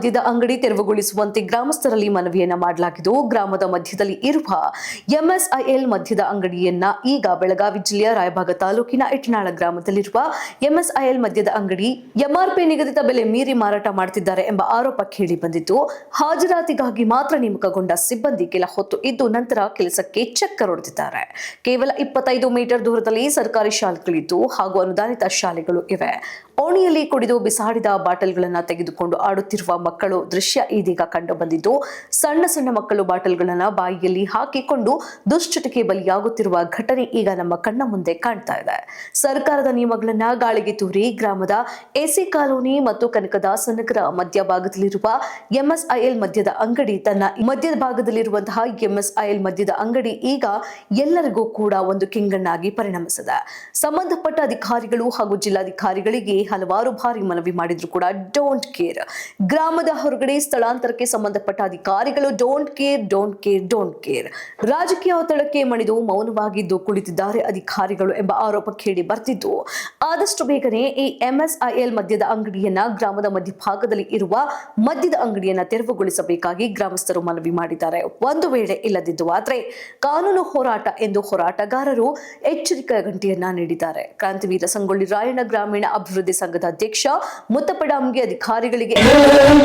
ಮದ್ಯದ ಅಂಗಡಿ ತೆರವುಗೊಳಿಸುವಂತೆ ಗ್ರಾಮಸ್ಥರಲ್ಲಿ ಮನವಿಯನ್ನ ಮಾಡಲಾಗಿದ್ದು, ಗ್ರಾಮದ ಮಧ್ಯದಲ್ಲಿ ಇರುವ ಎಂಎಸ್ಐಎಲ್ ಮದ್ಯದ ಅಂಗಡಿಯನ್ನ ಈಗ ಬೆಳಗಾವಿ ಜಿಲ್ಲೆಯ ರಾಯಭಾಗ ತಾಲೂಕಿನ ಇಟ್ನಾಳ ಗ್ರಾಮದಲ್ಲಿರುವ ಎಂಎಸ್ಐಎಲ್ ಮದ್ಯದ ಅಂಗಡಿ ಎಂಆರ್ಪಿ ನಿಗದಿತ ಬೆಲೆ ಮೀರಿ ಮಾರಾಟ ಮಾಡುತ್ತಿದ್ದಾರೆ ಎಂಬ ಆರೋಪ ಕೇಳಿ ಬಂದಿದ್ದು, ಹಾಜರಾತಿಗಾಗಿ ಮಾತ್ರ ನೇಮಕಗೊಂಡ ಸಿಬ್ಬಂದಿ ಕೆಲ ಹೊತ್ತು ಇದ್ದು ನಂತರ ಕೆಲಸಕ್ಕೆ ಚಕ್ಕರ್ ಹೊಡೆದಿದ್ದಾರೆ. ಕೇವಲ ಇಪ್ಪತ್ತೈದು ಮೀಟರ್ ದೂರದಲ್ಲಿ ಸರ್ಕಾರಿ ಶಾಲೆಗಳಿದ್ದು ಹಾಗೂ ಅನುದಾನಿತ ಶಾಲೆಗಳು ಇವೆ. ಓಣಿಯಲ್ಲಿ ಕುಡಿದು ಬಿಸಾಡಿದ ಬಾಟಲ್ಗಳನ್ನು ತೆಗೆದುಕೊಂಡು ಆಡುತ್ತಿರುವ ಮಕ್ಕಳು ದೃಶ್ಯ ಇದೀಗ ಕಂಡು ಬಂದಿದ್ದು, ಸಣ್ಣ ಸಣ್ಣ ಮಕ್ಕಳು ಬಾಟಲ್ಗಳನ್ನ ಬಾಯಿಯಲ್ಲಿ ಹಾಕಿಕೊಂಡು ದುಶ್ಚಟಕ್ಕೆ ಬಲಿಯಾಗುತ್ತಿರುವ ಘಟನೆ ಈಗ ನಮ್ಮ ಕಣ್ಣ ಮುಂದೆ ಕಾಣ್ತಾ ಇದೆ. ಸರ್ಕಾರದ ನಿಯಮಗಳನ್ನ ಗಾಳಿಗೆ ತೂರಿ ಗ್ರಾಮದ ಎಸಿ ಕಾಲೋನಿ ಮತ್ತು ಕನಕದಾಸ ನಗರ ಮಧ್ಯಭಾಗದಲ್ಲಿರುವ ಎಂಎಸ್ಐಎಲ್ ಮದ್ಯದ ಅಂಗಡಿ ತನ್ನ ಮಧ್ಯದ ಭಾಗದಲ್ಲಿರುವಂತಹ ಎಂಎಸ್ಐಎಲ್ ಮದ್ಯದ ಅಂಗಡಿ ಈಗ ಎಲ್ಲರಿಗೂ ಕೂಡ ಒಂದು ಕಿಂಗಣ್ಣಾಗಿ ಪರಿಣಮಿಸಿದೆ. ಸಂಬಂಧಪಟ್ಟ ಅಧಿಕಾರಿಗಳು ಹಾಗೂ ಜಿಲ್ಲಾಧಿಕಾರಿಗಳಿಗೆ ಹಲವಾರು ಬಾರಿ ಮನವಿ ಮಾಡಿದ್ರು ಕೂಡ ಡೋಂಟ್ ಕೇರ್ ಗ್ರಾಮದ ಹೊರಗಡೆ ಸ್ಥಳಾಂತರಕ್ಕೆ ಸಂಬಂಧಪಟ್ಟ ಅಧಿಕಾರಿಗಳು don't care don't care don't care ರಾಜಕೀಯ ಒತ್ತಡಕ್ಕೆ ಮಣಿದು ಮೌನವಾಗಿದ್ದು ಕುಳಿತಿದ್ದಾರೆ ಅಧಿಕಾರಿಗಳು ಎಂಬ ಆರೋಪ ಕೇಳಿ ಬರ್ತಿದ್ದು ಆದಷ್ಟು ಬೇಗನೆ ಈ ಎಂಎಸ್ಐಎಲ್ ಮದ್ಯದ ಅಂಗಡಿಯನ್ನ ಗ್ರಾಮದ ಮಧ್ಯಭಾಗದಲ್ಲಿ ಇರುವ ಮದ್ಯದ ಅಂಗಡಿಯನ್ನ ತೆರವುಗೊಳಿಸಬೇಕಾಗಿ ಗ್ರಾಮಸ್ಥರು ಮನವಿ ಮಾಡಿದ್ದಾರೆ. ಒಂದು ವೇಳೆ ಇಲ್ಲದಿದ್ದು ಆದ್ರೆ ಕಾನೂನು ಹೋರಾಟ ಎಂದು ಹೋರಾಟಗಾರರು ಎಚ್ಚರಿಕೆಯ ಗಂಟೆಯನ್ನ ನೀಡಿದ್ದಾರೆ. ಕ್ರಾಂತಿವೀರ ಸಂಗೊಳ್ಳಿ ರಾಯಣ್ಣ ಗ್ರಾಮೀಣ ಅಭಿವೃದ್ಧಿ ಸಂಘದ ಅಧ್ಯಕ್ಷ ಮುತ್ತಪಡಾಮ್ಗೆ ಅಧಿಕಾರಿಗಳಿಗೆ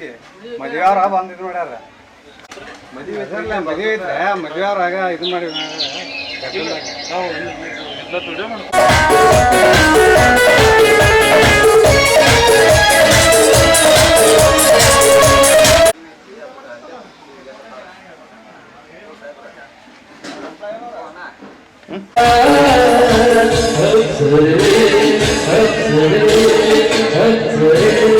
ಆಕಿ ಮದುವೆಯವ್ರ ಬಂದು ಇದು ಮಾಡ್ಯಾರ ಮದುವೆ ಇದ್ರಲ್ಲ ಮದುವೆ ಇದ್ರೆ ಆಗ ಇದು ಮಾಡಿ ಹ್ಞೂ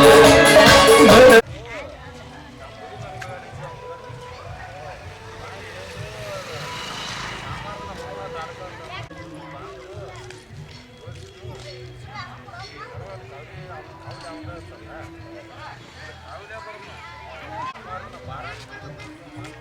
அவதா அவதா சொல்றேன் அவதா பரமா